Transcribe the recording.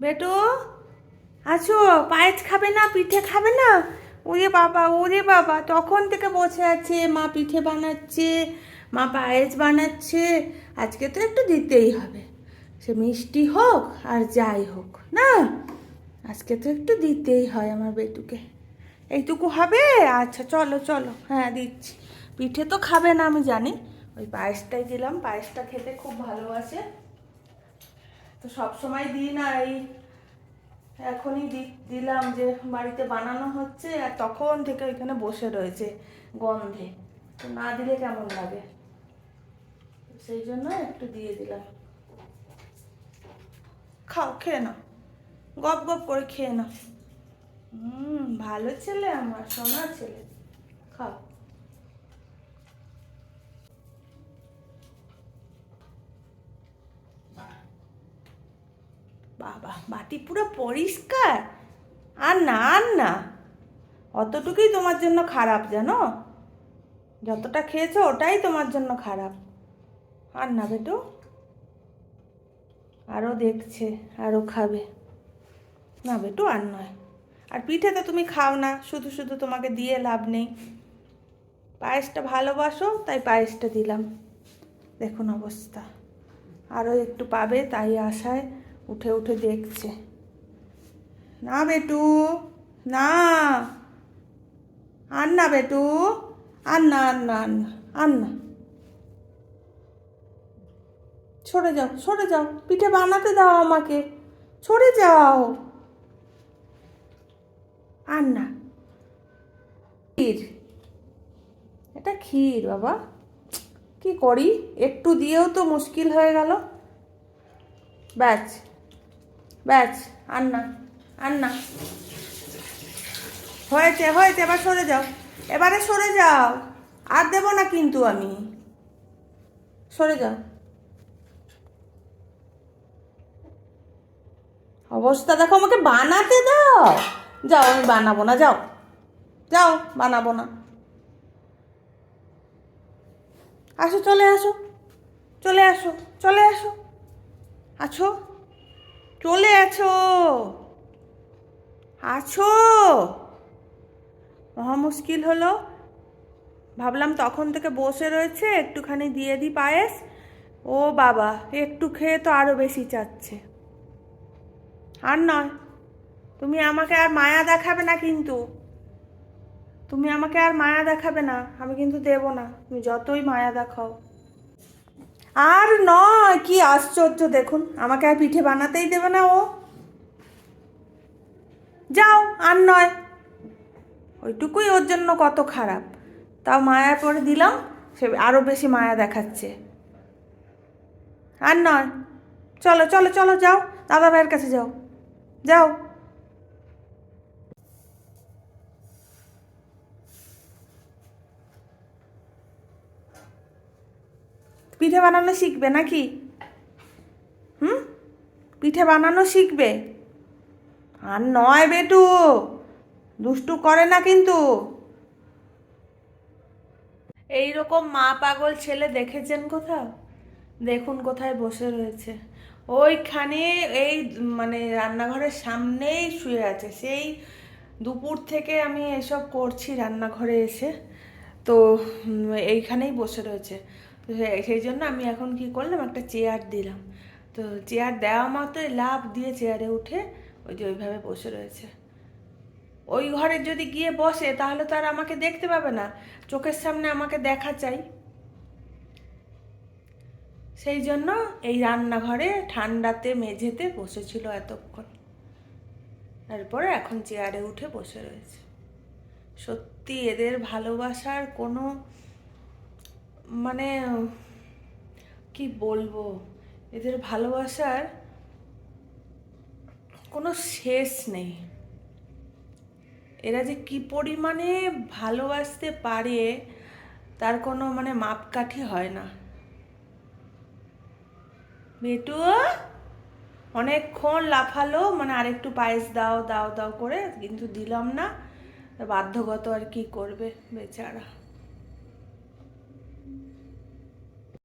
বেটু, আছো? পায়েস খাবে না, পিঠে খাবে না? ওরে বাবা ওরে বাবা, তখন থেকে বসে আছে, মা পিঠে বানাচ্ছে, মা পায়েস বানাচ্ছে, আজকে তো একটু দিতেই হবে। সে মিষ্টি হোক আর যাই হোক, না? আজকে তো একটু দিতেই হয় আমার বেটুকে। এইটুকু হবে? আচ্ছা চলো চলো। হ্যাঁ দিচ্ছি। পিঠে তো খাবে না, আমি জানি। ওই পায়েসটাই দিলাম, পায়েসটা খেতে খুব ভালোবাসে। তো সব সময় দিই না, এই এখনই দিলাম যে বাড়িতে বানানো হচ্ছে আর তখন থেকে ওইখানে বসে রয়েছে গন্ধে। তো না দিলে কেমন লাগে? সেই জন্য একটু দিয়ে দিলাম। খাও, খেয়ে নাও। গপ গপ করে খেয়ে নাও। হুম, ভালো ছেলে আমার, সোনা ছেলে। খাও। বাবা, বাটি পুরো পরিষ্কার? আর না আর না। অতটুকুই তোমার জন্য খারাপ, জানো? যতটা খেয়েছো ওটাই তোমার জন্য খারাপ। আর না বেটু? আরও দেখছে, আরও খাবে। না বেটু, আর নয়। আর পিঠে তো তুমি খাও না, শুধু শুধু তোমাকে দিয়ে লাভ নেই। পায়েসটা ভালোবাসো, তাই পায়েসটা দিলাম। দেখুন অবস্থা। আরও একটু পাবে, তাই আশায় উঠে উঠে দেখছে। না বেটু, না। আর না বেটু আর না আর না আর না আর না। সরে যাও সরে যাও, পিঠে বানাতে দাও আমাকে। সরে যাও। আর না। ক্ষীর। এটা ক্ষীর, বাবা। কি করি? একটু দিয়েও তো মুশকিল হয়ে গেল। ব্যাচ ব্যাচ আর না আর না হয়েছে হয়েছে, এবার সরে যাও। এবারে সরে যাও। আর দেবো না কিন্তু আমি। সরে যাও। অবস্থা দেখো, আমাকে বানাতে দাও। যাও, আমি বানাবো না, যাও। যাও, বানাবো না। আসো, চলে আসো। চলে আসো চলে আসো। আছো? চলে আছো। আছো। মহা মুশকিল হলো। ভাবলাম তখন থেকে বসে রয়েছে, একটুখানি দিয়ে দিই পায়েস। ও বাবা, একটু খেয়ে তো আরও বেশি চাচ্ছে। আর নয়, তুমি আমাকে আর মায়া দেখাবে না কিন্তু। তুমি আমাকে আর মায়া দেখাবে না, আমি কিন্তু দেব না। তুমি যতই মায়া দেখাও। আর নয়, কি আশ্চর্য, দেখুন, আমাকে আর পিঠে বানাতেই দেবে না ও। যাও, আর নয়। ওইটুকুই ওর জন্য কত খারাপ। তাও মায়া পরে দিলাম, সে আরও বেশি মায়া দেখাচ্ছে। আর নয়, চলো চলো চলো, যাও, দাদা ভাইয়ের কাছে যাও। যাও। পিঠে বানানো শিখবে নাকি? হুম? পিঠে বানানো শিখবে? আর নয় বেটু, দুষ্টু করে না কিন্তু। এই রকম মা পাগল ছেলে দেখেছেন কোথাও? দেখুন কোথায় বসে রয়েছে। ওইখানে এই মানে রান্নাঘরের সামনেই শুয়ে আছে। সেই দুপুর থেকে আমি এসব করছি রান্নাঘরে এসে। তো এইখানেই বসে রয়েছে। তো সেই জন্য আমি এখন কি করলাম, একটা চেয়ার দিলাম। তো চেয়ার দেওয়া মাত্রই লাভ দিয়ে চেয়ারে উঠে ওই যে ওইভাবে বসে রয়েছে। ওই ঘরে যদি গিয়ে বসে, তাহলে তো আর আমাকে দেখতে পাবে না। চোখের সামনে আমাকে দেখা চাই। সেই জন্য এই রান্নাঘরে ঠান্ডাতে, মেঝেতে বসেছিল এতক্ষণ। তারপরে এখন চেয়ারে উঠে বসে রয়েছে। সত্যি এদের ভালোবাসার কোনো মানে কি বলব? এদের ভালোবাসার কোনো শেষ নেই। এরা যে কি পরিমাণে ভালোবাসতে পারে, তার কোনো মানে মাপকাঠি হয় না। বেটু অনেকক্ষণ লাফালো মানে আরেকটু পায়েস দাও দাও দাও করে, কিন্তু দিলাম না। বাধ্যগত আর কি করবে বেচারা।